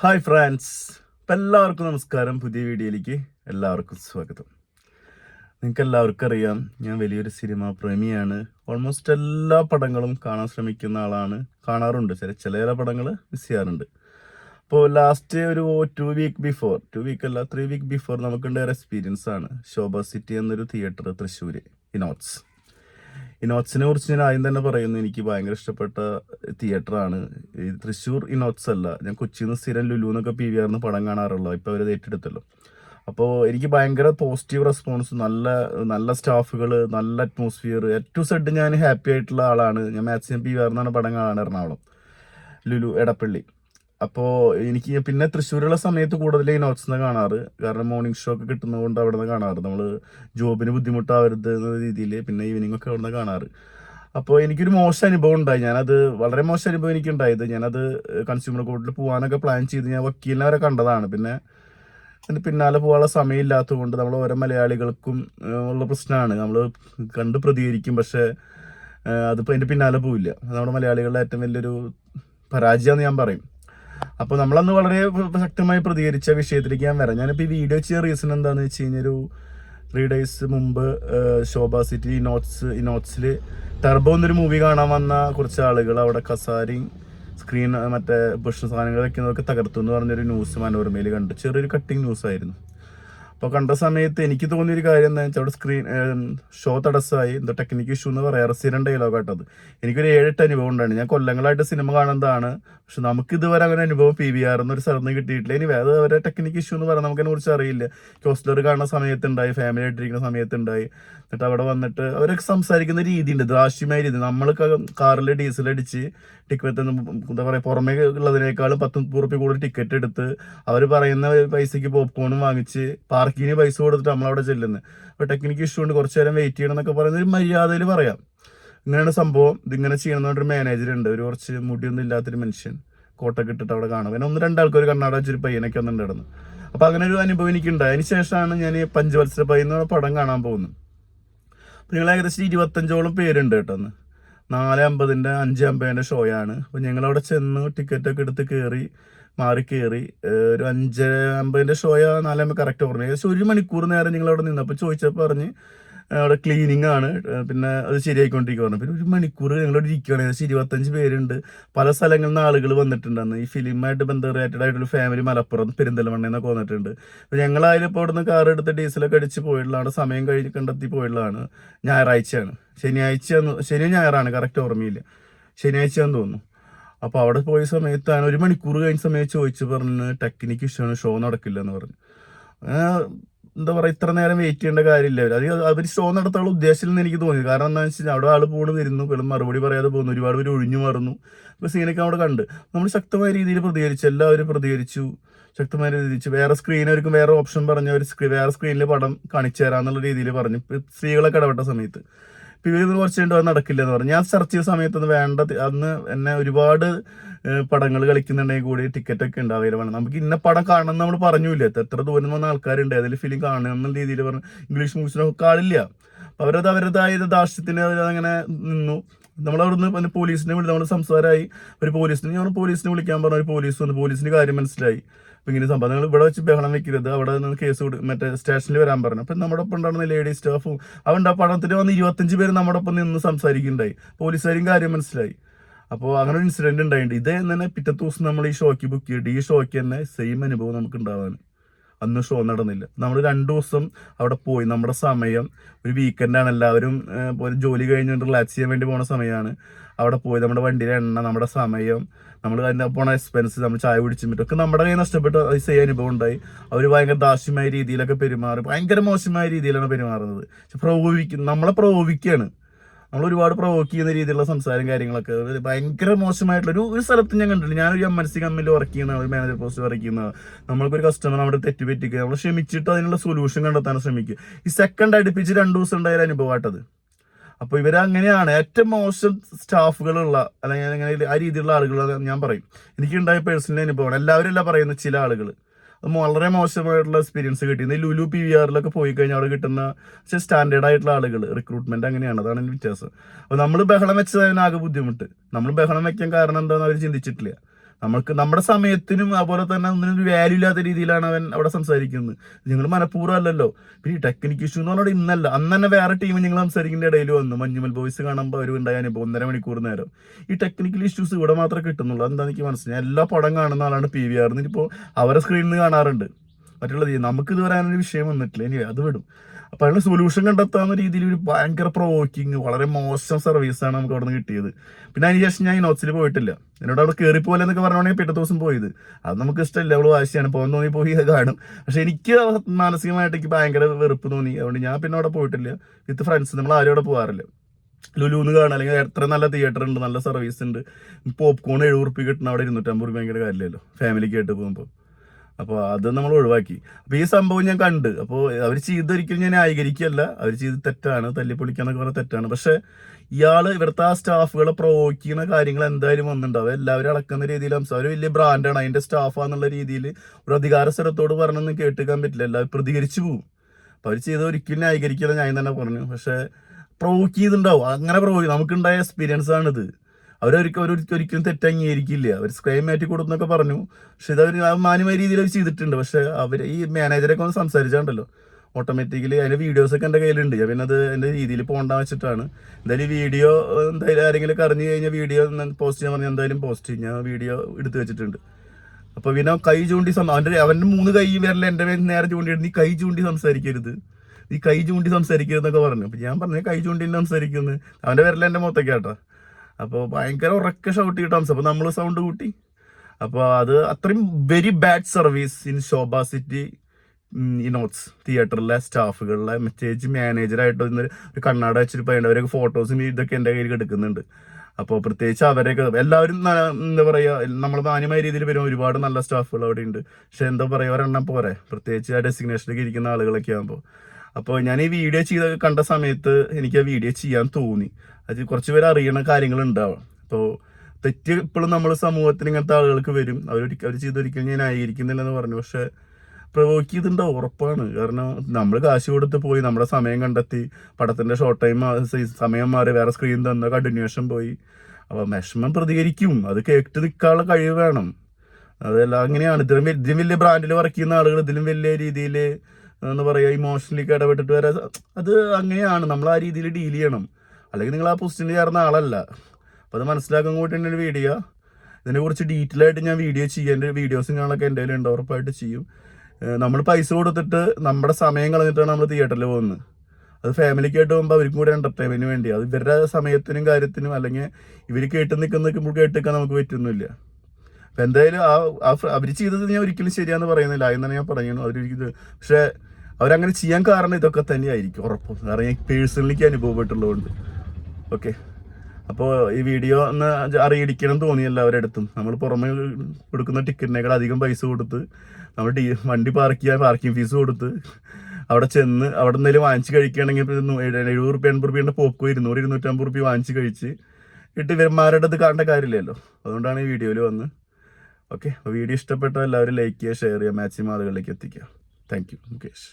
Hi France അപ്പം എല്ലാവർക്കും നമസ്കാരം. പുതിയ വീഡിയോയിലേക്ക് എല്ലാവർക്കും സ്വാഗതം. നിങ്ങൾക്ക് എല്ലാവർക്കും അറിയാം ഞാൻ വലിയൊരു സിനിമ പ്രേമിയാണ്. ഓൾമോസ്റ്റ് എല്ലാ പടങ്ങളും കാണാൻ ശ്രമിക്കുന്ന ആളാണ്. കാണാറുണ്ട്. ചില ചില ചില പടങ്ങൾ മിസ് ചെയ്യാറുണ്ട്. അപ്പോൾ ലാസ്റ്റ് ഒരു two week before two week അല്ല ത്രീ വീക്ക് ബിഫോർ നമുക്കുണ്ടായ ഒരു എക്സ്പീരിയൻസ് ആണ്. ശോഭ സിറ്റി എന്നൊരു തിയേറ്റർ തൃശ്ശൂർ ഇനോട്സ് ഇനോട്സിനെ കുറിച്ച് ഞാൻ ആദ്യം തന്നെ പറയുന്നു എനിക്ക് ഭയങ്കര ഇഷ്ടപ്പെട്ട തിയേറ്ററാണ്. ഈ തൃശ്ശൂർ ഇനോട്സ് അല്ല ഞാൻ കൊച്ചിയിൽ നിന്ന് സ്ഥിരം ലുലു എന്നൊക്കെ പി വി ആറിന് പടം കാണാറുള്ളൂ ഇപ്പോൾ അവർ ഏറ്റെടുത്തല്ലോ. അപ്പോൾ എനിക്ക് ഭയങ്കര പോസിറ്റീവ് റെസ്പോൺസ് നല്ല നല്ല സ്റ്റാഫുകൾ നല്ല അറ്റ്മോസ്ഫിയർ ഏറ്റവും സെഡ് ഞാൻ ഹാപ്പി ആയിട്ടുള്ള ആളാണ്. ഞാൻ മാക്സിമം പി വി ആറിന്നാണ് പടം കാണാൻ എറണാകുളം. ലുലു എടപ്പള്ളി. അപ്പോൾ എനിക്ക് പിന്നെ തൃശ്ശൂരുള്ള സമയത്ത് കൂടുതൽ ഈ നോട്ട്സ് നിന്ന് കാണാറ്. കാരണം മോർണിംഗ് ഷോ ഒക്കെ കിട്ടുന്നതുകൊണ്ട് അവിടെ നിന്ന് കാണാറ്. നമ്മൾ ജോബിന് ബുദ്ധിമുട്ടാവരുത് എന്ന രീതിയിൽ പിന്നെ ഈവനിങ് ഒക്കെ അവിടെ നിന്ന് കാണാറ്. അപ്പോൾ എനിക്കൊരു മോശം അനുഭവം ഉണ്ടായി. ഞാനത് വളരെ മോശം അനുഭവം എനിക്കുണ്ടായത്. ഞാനത് കൺസ്യൂമർ കോർട്ടിൽ പോകാനൊക്കെ പ്ലാൻ ചെയ്ത് ഞാൻ വക്കീലിനെ വരെ കണ്ടതാണ്. പിന്നെ അതിന് പിന്നാലെ പോകാനുള്ള സമയമില്ലാത്തത് കൊണ്ട് നമ്മൾ ഓരോ മലയാളികൾക്കും ഉള്ള പ്രശ്നമാണ്. നമ്മൾ കണ്ട് പ്രതികരിക്കും പക്ഷേ അതിപ്പോൾ അതിന്റെ പിന്നാലെ പോവില്ല. നമ്മുടെ മലയാളികളുടെ ഏറ്റവും വലിയൊരു പരാജയമെന്ന് ഞാൻ പറയും. അപ്പോൾ നമ്മളന്ന് വളരെ ശക്തമായി പ്രതികരിച്ച വിഷയത്തിലേക്ക് ഞാൻ വരാം. ഞാനിപ്പോൾ ഈ വീഡിയോ ചെയ്യാൻ റീസൺ എന്താണെന്ന് വെച്ച് കഴിഞ്ഞാൽ ഒരു ത്രീ ഡേയ്സ് മുമ്പ് ശോഭ സിറ്റി ഇനോട്സ് ഇനോട്സിൽ ടർബോ എന്നൊരു മൂവി കാണാൻ വന്ന കുറച്ച് ആളുകൾ അവിടെ കസാരി സ്ക്രീൻ മറ്റേ ഭക്ഷണ സാധനങ്ങൾ വെക്കുന്നതൊക്കെ തകർത്തു എന്ന് പറഞ്ഞൊരു ന്യൂസ് മനോരമയിൽ കണ്ടു. ചെറിയൊരു കട്ടിങ് ന്യൂസ് ആയിരുന്നു. അപ്പോൾ കണ്ട സമയത്ത് എനിക്ക് തോന്നിയൊരു കാര്യം എന്താ വെച്ചാൽ അവിടെ സ്ക്രീൻ ഷോ തടസ്സമായി. എന്താ ടെക്നിക്കൽ ഇഷ്യൂ എന്ന് പറയാം. റെസിഡന്റ് ഡയലോഗ് ആയിട്ടത് എനിക്കൊരു ഏഴെട്ട് അനുഭവം ഉണ്ടായിരുന്നു. ഞാൻ കൊല്ലങ്ങളായിട്ട് സിനിമ കാണുന്നതാണ്. പക്ഷെ നമുക്ക് ഇതുവരെ അങ്ങനെ അനുഭവം പി വി ആർ എന്നൊരു സ്ഥലത്ത് കിട്ടിയിട്ടില്ല. ഇനി വേറെ അവരെ ടെക്നിക്കൽ ഇഷ്യൂ എന്ന് പറയാൻ നമുക്കതിനെ കുറിച്ച് അറിയില്ല. ഹോസ്റ്റലർ കാണുന്ന സമയത്തുണ്ടായി. ഫാമിലി ആയിട്ടിരിക്കുന്ന സമയത്തുണ്ടായി. എന്നിട്ട് അവിടെ വന്നിട്ട് അവരൊക്കെ സംസാരിക്കുന്ന രീതിയുണ്ട്. ദാക്ഷ്യമായ രീതി. നമ്മൾ കാറിൽ ഡീസൽ അടിച്ച് ടിക്കറ്റ് എന്താ പറയുക പുറമേ ഉള്ളതിനേക്കാളും പത്ത് മുപ്പത് റുപ്യ കൂടുതൽ ടിക്കറ്റ് എടുത്ത് അവർ പറയുന്ന പൈസയ്ക്ക് പോപ്കോണും വാങ്ങിച്ച് പാർക്കിങ്ങിന് പൈസ കൊടുത്തിട്ട് നമ്മളവിടെ ചെല്ലുന്നത് അപ്പോൾ ടെക്നിക്കൽ ഇഷ്യൂ ഉണ്ട് കുറച്ച് നേരം വെയിറ്റ് ചെയ്യണം എന്നൊക്കെ പറയുന്നത് ഒരു മര്യാദയിൽ പറയാം. ഇങ്ങനെയാണ് സംഭവം. ഇതിങ്ങനെ പറഞ്ഞൊരു മാനേജർ ഉണ്ട്. ഒരു കുറച്ച് മുടിയൊന്നും ഇല്ലാത്തൊരു മനുഷ്യൻ. കോട്ടൊക്കെ ഇട്ടിട്ട് അവിടെ കാണും. പിന്നെ ഒന്ന് രണ്ടാൾക്ക് ഒരു കണ്ണാട വെച്ചൊരു പയ്യനൊക്കെ വന്നിട്ടുണ്ടായിരുന്നു അപ്പൊ അങ്ങനെ ഒരു അനുഭവം എനിക്കുണ്ടായി. അതിന് ശേഷമാണ് ഞാൻ ഈ പഞ്ചവത്സര പയ്യെന്ന് പടം കാണാൻ പോകുന്നത്. അപ്പോൾ നിങ്ങൾ ഏകദേശം ഇരുപത്തഞ്ചോളം പേരുണ്ട് കേട്ടോ നാല് അമ്പതിന്റെ അഞ്ച് അമ്പതിന്റെ ഷോയാണ്. അപ്പോൾ ഞങ്ങൾ അവിടെ ചെന്ന് ടിക്കറ്റൊക്കെ എടുത്ത് കയറി മാറി കയറി ഒരു അഞ്ച് അമ്പതിന്റെ ഷോയോ നാലമ്പത് കറക്റ്റ് ഓർമ്മ. ഏകദേശം ഒരു മണിക്കൂർ നേരം നിങ്ങൾ അവിടെ നിന്ന് അപ്പോൾ ചോദിച്ചപ്പോൾ പറഞ്ഞ് അവിടെ ക്ലീനിങ് ആണ്. പിന്നെ അത് ശരിയായിക്കൊണ്ടിരിക്കുക പറഞ്ഞു. പിന്നെ ഒരു മണിക്കൂർ ഞങ്ങളോട് ഇരിക്കുകയാണ് ഏകദേശം ഇരുപത്തഞ്ച് പേരുണ്ട്. പല സ്ഥലങ്ങളിൽ നിന്ന് ആളുകൾ വന്നിട്ടുണ്ടെന്ന്. ഈ ഫിലിമായിട്ട് ബന്ധം റിലേറ്റഡ് ആയിട്ടുള്ള ഫാമിലി മലപ്പുറം പെരിന്തൽമണ്ണ എന്നൊക്കെ വന്നിട്ടുണ്ട്. അപ്പോൾ ഞങ്ങളായാലും ഇപ്പോൾ അവിടുന്ന് കാർ എടുത്ത് ഡീസലൊക്കെ അടിച്ച് പോയിട്ടുള്ളതാണ് സമയം കഴിഞ്ഞ് കണ്ടെത്തി പോയിട്ടുള്ളതാണ്. ഞായറാഴ്ചയാണ്. ശനിയാഴ്ച ശനി ഞായറാണ് കറക്റ്റ് ഓർമ്മയില്ല ശനിയാഴ്ചയാന്ന് തോന്നുന്നു. അപ്പോൾ അവിടെ പോയ സമയത്താണ് ഒരു മണിക്കൂർ കഴിഞ്ഞ സമയത്ത് ചോദിച്ചു പറഞ്ഞ് ടെക്നിക്ക് ഇഷ്ടമാണ് ഷോ നടക്കില്ല എന്ന് പറഞ്ഞു എന്താ പറയുക ഇത്ര നേരം വെയിറ്റ് ചെയ്യേണ്ട കാര്യമില്ല. അത് അവർ ഷോ നടത്താനുള്ള ഉദ്ദേശമില്ലെന്ന് എനിക്ക് തോന്നി. കാരണം എന്താണെന്ന് വെച്ചാൽ അവിടെ ആൾ പോണ് വരുന്നു. വെള്ളം മറുപടി പറയാതെ പോകുന്നു ഒരുപാട് പേര് ഒഴിഞ്ഞു മാറുന്നു. ഇപ്പോൾ സീനൊക്കെ അവിടെ കണ്ട്. നമ്മൾ ശക്തമായ രീതിയിൽ പ്രതികരിച്ചു. എല്ലാവരും പ്രതികരിച്ചു. ശക്തമായ രീതിയിൽ വേറെ സ്ക്രീൻ സ്ക്രീനവർക്കും വേറെ ഓപ്ഷൻ പറഞ്ഞ് അവർ സ്ക്രീൻ വേറെ സ്ക്രീനിൽ പടം കാണിച്ചു തരാന്നുള്ള രീതിയിൽ പറഞ്ഞു. സ്ത്രീകളൊക്കെ ഇടപെട്ട സമയത്ത്. ഇപ്പൊ ഇവർ കുറച്ച് കഴിഞ്ഞിട്ട് അത് നടക്കില്ല എന്ന് പറഞ്ഞു. ഞാൻ സെർച്ച് ചെയ്ത സമയത്ത് അത് വേണ്ട അന്ന് എന്നെ ഒരുപാട് പടങ്ങൾ കളിക്കുന്നുണ്ടെങ്കിൽ കൂടി ടിക്കറ്റ് ഒക്കെ ഉണ്ട് അവൈലബിൾ നമുക്ക് ഇന്ന പടം കാണണം നമ്മൾ പറഞ്ഞില്ല? എത്ര ദൂരം വന്ന ആൾക്കാരുണ്ട് അതിൽ ഫിലിം കാണണം എന്നുള്ള രീതിയിൽ പറഞ്ഞു ഇംഗ്ലീഷ് മൂവീസിനൊക്കെ കാണില്ല അവരത് അവരുടേതായ ദാഷ്യത്തിന് അങ്ങനെ നിന്നു. നമ്മളവിടുന്ന് പിന്നെ പോലീസിനെ വിളി നമ്മൾ സംസാരമായി. ഒരു പോലീസിനെ ഞാൻ പോലീസിനെ വിളിക്കാൻ പറഞ്ഞു. ഒരു പോലീസ് വന്നു. പോലീസിന് കാര്യം മനസ്സിലായി. അപ്പൊ ഇങ്ങനെ സംഭവം. നിങ്ങൾ ഇവിടെ വെച്ച് ബഹളം വെക്കരുത്. അവിടെ നിന്ന് കേസ് മറ്റേ സ്റ്റേഷനിൽ വരാൻ പറഞ്ഞു. അപ്പൊ നമ്മുടെ ഒപ്പം ഉണ്ടായിരുന്ന ലേഡി സ്റ്റാഫും അവന്റെ പടത്തിൽ വന്ന് ഇരുപത്തഞ്ച് പേര് നമ്മുടെ ഒപ്പം നിന്ന് സംസാരിക്കുന്നുണ്ടായി. പോലീസുകാരും കാര്യം മനസ്സിലായി. അപ്പോൾ അങ്ങനെ ഒരു ഇൻസിഡന്റ് ഉണ്ടായിട്ടുണ്ട്. ഇതേ തന്നെ പിറ്റത്തെ ദിവസം നമ്മൾ ഈ ഷോയ്ക്ക് ബുക്ക് ചെയ്തിട്ട് ഈ ഷോയ്ക്ക് തന്നെ സെയിം അനുഭവം നമുക്ക് ഉണ്ടാവാൻ. അന്ന് ഷോ നടന്നില്ല. നമ്മൾ രണ്ടു ദിവസം അവിടെ പോയി. നമ്മുടെ സമയം ഒരു വീക്കെൻഡാണ് എല്ലാവരും ഒരു ജോലി കഴിഞ്ഞ് റിലാക്സ് ചെയ്യാൻ വേണ്ടി പോണ സമയമാണ് അവിടെ പോയി. നമ്മുടെ വണ്ടിയിലെ എണ്ണ നമ്മുടെ സമയം നമ്മൾ അതിന്റെ പോണ എക്സ്പെൻസ് നമ്മൾ ചായ കുടിച്ചും പറ്റും ഒക്കെ നമ്മുടെ കയ്യിൽ നഷ്ടപ്പെട്ട സെയിം അനുഭവം ഉണ്ടായി. അവർ ഭയങ്കര ദാസ്യമായ രീതിയിലൊക്കെ പെരുമാറി. ഭയങ്കര മോശമായ രീതിയിലാണ് പെരുമാറുന്നത്. പക്ഷെ പ്രകോപിക്കും നമ്മളെ പ്രകോപിക്കുകയാണ് നമ്മൾ ഒരുപാട് പ്രൊവോക്ക് ചെയ്യുന്ന രീതിയിലുള്ള സംസാരം കാര്യങ്ങളൊക്കെ. ഭയങ്കര മോശമായിട്ടുള്ള ഒരു ഒരു സ്ഥലത്ത് ഞാൻ കണ്ടിട്ടില്ല ഞാനൊരു എം എൻ സി കമ്പനിയിൽ വർക്ക് ചെയ്യുന്ന ഒരു മാനേജർ പോസ്റ്റ് വർക്ക് ചെയ്യുന്ന. നമ്മൾക്കൊരു കസ്റ്റമർ നമ്മുടെ തെറ്റ് പറ്റിക്കുക. നമ്മൾ ക്ഷമിച്ചിട്ട് അതിനുള്ള സൊല്യൂഷൻ കണ്ടെത്താൻ ശ്രമിക്കുക. ഈ സെക്കൻഡ് അടുപ്പിച്ച് രണ്ട് ദിവസം ഉണ്ടായ അനുഭവമായിട്ടത് അപ്പോൾ ഇവർ അങ്ങനെയാണ്. ഏറ്റവും മോശം സ്റ്റാഫുകളുള്ള അല്ലെങ്കിൽ അങ്ങനെ ആ രീതിയിലുള്ള ആളുകൾ ഞാൻ പറയും. എനിക്ക് ഉണ്ടായ പേഴ്സണൽ അനുഭവമാണ്. എല്ലാവരും അല്ല പറയുന്ന ചില ആളുകൾ വളരെ മോശമായിട്ടുള്ള എക്സ്പീരിയൻസ് കിട്ടിയത്. ലുലു പി വി ആറിലൊക്കെ പോയി കഴിഞ്ഞാൽ അവിടെ കിട്ടുന്ന പക്ഷേ സ്റ്റാൻഡേർഡ് ആയിട്ടുള്ള ആളുകൾ റിക്രൂട്ട്മെന്റ് അങ്ങനെയാണ്. അതാണ് വ്യത്യാസം. അപ്പോൾ നമ്മൾ ബഹളം വെച്ചതിനാകെ ബുദ്ധിമുട്ട്. നമ്മൾ ബഹളം വെക്കാൻ കാരണം എന്താണെന്ന് അവർ ചിന്തിച്ചിട്ടില്ല. നമുക്ക് നമ്മുടെ സമയത്തിനും അതുപോലെ തന്നെ ഒന്നിനും ഒരു വാല്യൂ ഇല്ലാത്ത രീതിയിലാണ് അവൻ അവിടെ സംസാരിക്കുന്നത്. നിങ്ങൾ മനഃപൂർവം അല്ലല്ലോ പിന്നെ ഈ ടെക്നിക്കൽ ഇഷ്യൂ എന്ന് പറഞ്ഞാൽ ഇന്നല്ല. അന്ന് തന്നെ വേറെ ടീം നിങ്ങൾ സംസാരിക്കുന്ന ഇടയിൽ വന്നു. മഞ്ഞുമൽ ബോയ്സ് കാണുമ്പോൾ അവർ ഉണ്ടായ അനുഭവം. ഒന്നര മണിക്കൂർ നേരം. ഈ ടെക്നിക്കൽ ഇഷ്യൂസ് ഇവിടെ മാത്രമേ കിട്ടുന്നുള്ളൂ. അതെന്താ എനിക്ക് മനസ്സിലായി. എല്ലാ പടം കാണുന്ന ആളാണ് പി വി ആർ എന്നിപ്പോൾ അവരെ സ്ക്രീനിൽ നിന്ന് കാണാറുണ്ട്. മറ്റുള്ളത് നമുക്ക് ഇത് പറയാനൊരു വിഷയം വന്നിട്ടില്ല. ഇനി അത് വിടും. അപ്പൊ അതിനുള്ള സൊല്യൂഷൻ കണ്ടെത്താവുന്ന രീതിയിൽ ഒരു ഭയങ്കര പ്രൊവോക്കിങ് വളരെ മോശം സർവീസാണ് നമുക്ക് അവിടെ നിന്ന് കിട്ടിയത്. പിന്നെ അതിന് ശേഷം ഞാൻ ഈ നോട്ട്സിൽ പോയിട്ടില്ല. എന്നോട് അവിടെ കയറി പോലെ എന്നൊക്കെ പറഞ്ഞോണെങ്കിൽ പിറ്റേ ദിവസം പോയത്. അത് നമുക്ക് ഇഷ്ടമില്ല അവൾ വാശിയാണ്. പോകാൻ തോന്നി പോയി കാണും. പക്ഷെ എനിക്ക് മാനസികമായിട്ട് എനിക്ക് ഭയങ്കര വെറുപ്പ് തോന്നി. അതുകൊണ്ട് ഞാൻ പിന്നെ അവിടെ പോയിട്ടില്ല. വിത്ത് ഫ്രണ്ട്സ് നമ്മൾ ആരും അവിടെ പോകാറില്ല ലുലുന്ന് കാണാം. അല്ലെങ്കിൽ എത്ര നല്ല തിയേറ്റർ ഉണ്ട് നല്ല സർവീസ് ഉണ്ട്. പോപ്കോൺ എഴുപത് റുപ്യ കിട്ടണം അവിടെ ഇരുന്നൂറ്റമ്പത് റുപ്യ ഭയങ്കര കാര്യമില്ലല്ലോ. ഫാമിലിക്ക് ആയിട്ട് പോകുമ്പോൾ അപ്പോൾ അത് നമ്മൾ ഒഴിവാക്കി. അപ്പോൾ ഈ സംഭവം ഞാൻ കണ്ട്. അപ്പോൾ അവർ ചെയ്തൊരിക്കലും ഞാൻ ന്യായീകരിക്കുകയല്ല. അവർ ചെയ്ത് തെറ്റാണ്. തല്ലിപ്പൊളിക്കാന്നൊക്കെ പറഞ്ഞ തെറ്റാണ്. പക്ഷേ ഇയാൾ ഇവിടുത്തെ ആ സ്റ്റാഫുകളെ പ്രൊവോക്കിക്കുന്ന കാര്യങ്ങൾ എന്തായാലും വന്നിട്ടുണ്ടാവും. എല്ലാവരും അളക്കുന്ന രീതിയിൽ അവർ വലിയ ബ്രാൻഡാണ് അതിന്റെ സ്റ്റാഫാന്നുള്ള രീതിയിൽ ഒരു അധികാര സ്ഥലത്തോട് പറഞ്ഞൊന്നും കേട്ടിക്കാൻ പറ്റില്ല. എല്ലാവരും പ്രതികരിച്ചു പോകും അപ്പോൾ അവർ ചെയ്ത് ഒരിക്കലും ന്യായീകരിക്കില്ല ഞാൻ തന്നെ പറഞ്ഞു. പക്ഷേ പ്രൊവോക്ക് ചെയ്തിട്ടുണ്ടാവും. അങ്ങനെ പ്രൊവോക്ക് നമുക്കുണ്ടായ എക്സ്പീരിയൻസ് ആണിത്. അവരൊരിക്കലും അവരൊരിക്കലും ഒരിക്കലും തെറ്റ് അവർ സ്ക്രൈം മാറ്റി കൊടുക്കുന്നൊക്കെ പറഞ്ഞു. പക്ഷെ ഇത് അവർ മാന്യമായ രീതിയിൽ അവർ ചെയ്തിട്ടുണ്ട്. പക്ഷെ അവർ ഈ മാനേജറൊക്കെ ഒന്ന് സംസാരിച്ചാണ്ടല്ലോ. ഓട്ടോമാറ്റിക്കലി അതിന്റെ വീഡിയോസൊക്കെ എന്റെ കയ്യിലുണ്ട്. ഞാൻ പിന്നെ അത് എന്റെ രീതിയിൽ പോകണ്ട വെച്ചിട്ടാണ്. എന്തായാലും വീഡിയോ എന്തായാലും ആരെങ്കിലും അറിഞ്ഞു കഴിഞ്ഞാൽ വീഡിയോ പോസ്റ്റ് ചെയ്യാൻ പറഞ്ഞാൽ എന്തായാലും പോസ്റ്റ് ചെയ്യും. ഞാൻ വീഡിയോ എടുത്തു വെച്ചിട്ടുണ്ട്. അപ്പോൾ പിന്നെ കൈ ചൂണ്ടി അവന്റെ അവന്റെ മൂന്ന് കൈ വരല എന്റെ നേരെ ചൂണ്ടിയിട്ട് നീ കൈ ചൂണ്ടി സംസാരിക്കരുത്. നീ കൈ ചൂണ്ടി സംസാരിക്കരുതെന്നൊക്കെ പറഞ്ഞു. അപ്പോൾ ഞാൻ പറഞ്ഞു കൈ ചൂണ്ടി സംസാരിക്കുന്നു അവന്റെ വരല എന്റെ കേട്ടോ അപ്പോൾ ഭയങ്കര ഉറക്കെ ഷൗട്ട് കിട്ടാൻ അപ്പോൾ നമ്മൾ സൗണ്ട് കൂട്ടി. അപ്പോൾ അത് അത്രയും very bad service in Shobha city Inox തിയേറ്ററിലെ സ്റ്റാഫുകളിലെ പ്രത്യേകിച്ച് മാനേജറായിട്ട് ഒരു കണ്ണാട വെച്ചിട്ട് പയ്യണ്ട അവരൊക്കെ ഫോട്ടോസും ഇതൊക്കെ എന്റെ കയ്യിൽ എടുക്കുന്നുണ്ട്. അപ്പോൾ പ്രത്യേകിച്ച് അവരെയൊക്കെ എല്ലാവരും എന്താ പറയുക നമ്മൾ മാന്യമായ രീതിയിൽ വരും. ഒരുപാട് നല്ല സ്റ്റാഫുകൾ അവിടെ ഉണ്ട് പക്ഷെ എന്താ പറയുക ഒരെണ്ണം പോരെ. പ്രത്യേകിച്ച് ആ ഡെസിഗ്നേഷനിലേക്ക് ഇരിക്കുന്ന ആളുകളൊക്കെ ആകുമ്പോൾ അപ്പോൾ ഞാൻ ഈ വീഡിയോ ചെയ്ത കണ്ട സമയത്ത് എനിക്ക് ആ വീഡിയോ ചെയ്യാൻ തോന്നി. അത് കുറച്ച് പേര് അറിയണ കാര്യങ്ങൾ ഉണ്ടാവാം അപ്പോൾ തെറ്റ് ഇപ്പോഴും നമ്മൾ സമൂഹത്തിൽ ഇങ്ങനത്തെ ആളുകൾക്ക് വരും. അവർ അവർ ചെയ്തൊരിക്കലും ഞാൻ ആയിരിക്കുന്നില്ല എന്ന് പറഞ്ഞു. പക്ഷെ പ്രൊവോക്ക് ചെയ്തിട്ടുണ്ടാവും ഉറപ്പാണ്. കാരണം നമ്മൾ കാശ് കൊടുത്ത് പോയി നമ്മുടെ സമയം കണ്ടെത്തി പടത്തിന്റെ ഷോർട്ട് ടൈം സമയം മാറി വേറെ സ്ക്രീൻ തന്ന കണ്ടിന്യൂഷൻ പോയി. അപ്പൊ വിഷമം പ്രതികരിക്കും. അത് കേട്ട് നിൽക്കാനുള്ള കഴിവ് വേണം. അതെല്ലാം അങ്ങനെയാണ്. ഇതിലും ഇതിലും വലിയ ബ്രാൻഡിൽ വർക്ക് ചെയ്യുന്ന ആളുകൾ ഇതിലും വലിയ രീതിയിൽ എന്താ പറയുക ഇമോഷണലി ഇടപെട്ടിട്ട് വരെ അത് അങ്ങനെയാണ്. നമ്മൾ ആ രീതിയിൽ ഡീൽ ചെയ്യണം. അല്ലെങ്കിൽ നിങ്ങൾ ആ പൊസിഷനിൽ ചേർന്ന ആളല്ല. അപ്പോൾ അത് മനസ്സിലാക്കാൻ കൂട്ടിന്റെ ഒരു വീഡിയോ ഇതിനെക്കുറിച്ച് ഡീറ്റെയിൽ ആയിട്ട് ഞാൻ വീഡിയോ ചെയ്യാൻ വീഡിയോസും കാണാനൊക്കെ എന്റെ കയ്യിലുണ്ട്. ഉറപ്പായിട്ട് ചെയ്യും. നമ്മൾ പൈസ കൊടുത്തിട്ട് നമ്മുടെ സമയം കളഞ്ഞിട്ടാണ് നമ്മൾ തിയേറ്ററിൽ പോകുന്നത്. അത് ഫാമിലിക്കായിട്ട് പോകുമ്പോൾ അവർക്കും കൂടെ എന്റർടൈൻമെന്റിന് വേണ്ടി അത് ഇവരുടെ സമയത്തിനും കാര്യത്തിനും അല്ലെങ്കിൽ ഇവർ കേട്ട് നിൽക്കുന്ന നിൽക്കുമ്പോൾ കേട്ടിക്കാൻ നമുക്ക് പറ്റുന്നില്ല. അപ്പം എന്തായാലും ആ ആ അവർ ചെയ്തത് ഞാൻ ഒരിക്കലും ശരിയാന്ന് പറയുന്നില്ല. എന്ന് ഞാൻ പറയുന്നു അവരൊരിക്കലും പക്ഷേ അവരങ്ങനെ ചെയ്യാൻ കാരണം ഇതൊക്കെ തന്നെയായിരിക്കും. ഉറപ്പ്. കാരണം ഞാൻ പേഴ്സണലിക്ക് അനുഭവപ്പെട്ടുള്ളതുകൊണ്ട് ഓക്കെ അപ്പോൾ ഈ വീഡിയോ ഒന്ന് അറിയിടിക്കണം തോന്നി എല്ലാവരുടെ അടുത്തും. നമ്മൾ പുറമെ കൊടുക്കുന്ന ടിക്കറ്റിനേക്കാൾ അധികം പൈസ കൊടുത്ത് നമ്മൾ ടീ വണ്ടി പാർക്ക് ചെയ്യാൻ പാർക്കിംഗ് ഫീസ് കൊടുത്ത് അവിടെ ചെന്ന് അവിടെ എന്തെങ്കിലും വാങ്ങിച്ച് കഴിക്കുകയാണെങ്കിൽ എഴുപത് റുപ്യ എൺപത് റുപ്യേന്റെ പോക്കോ ഇരുന്നൂറ് ഇരുന്നൂറ്റമ്പത് റുപ്യ വാങ്ങിച്ച് കഴിച്ച് ഇട്ട് ഇവന്മാരുടെ ഇത് കാണേണ്ട കാര്യമില്ലല്ലോ. അതുകൊണ്ടാണ് ഈ വീഡിയോയിൽ വന്ന്. ഓക്കെ വീഡിയോ ഇഷ്ടപ്പെട്ട എല്ലാവരും ലൈക്ക് ചെയ്യുക ഷെയർ ചെയ്യുക മാക്സിമം ആളുകളിലേക്ക് എത്തിക്കുക. Thank you Mukesh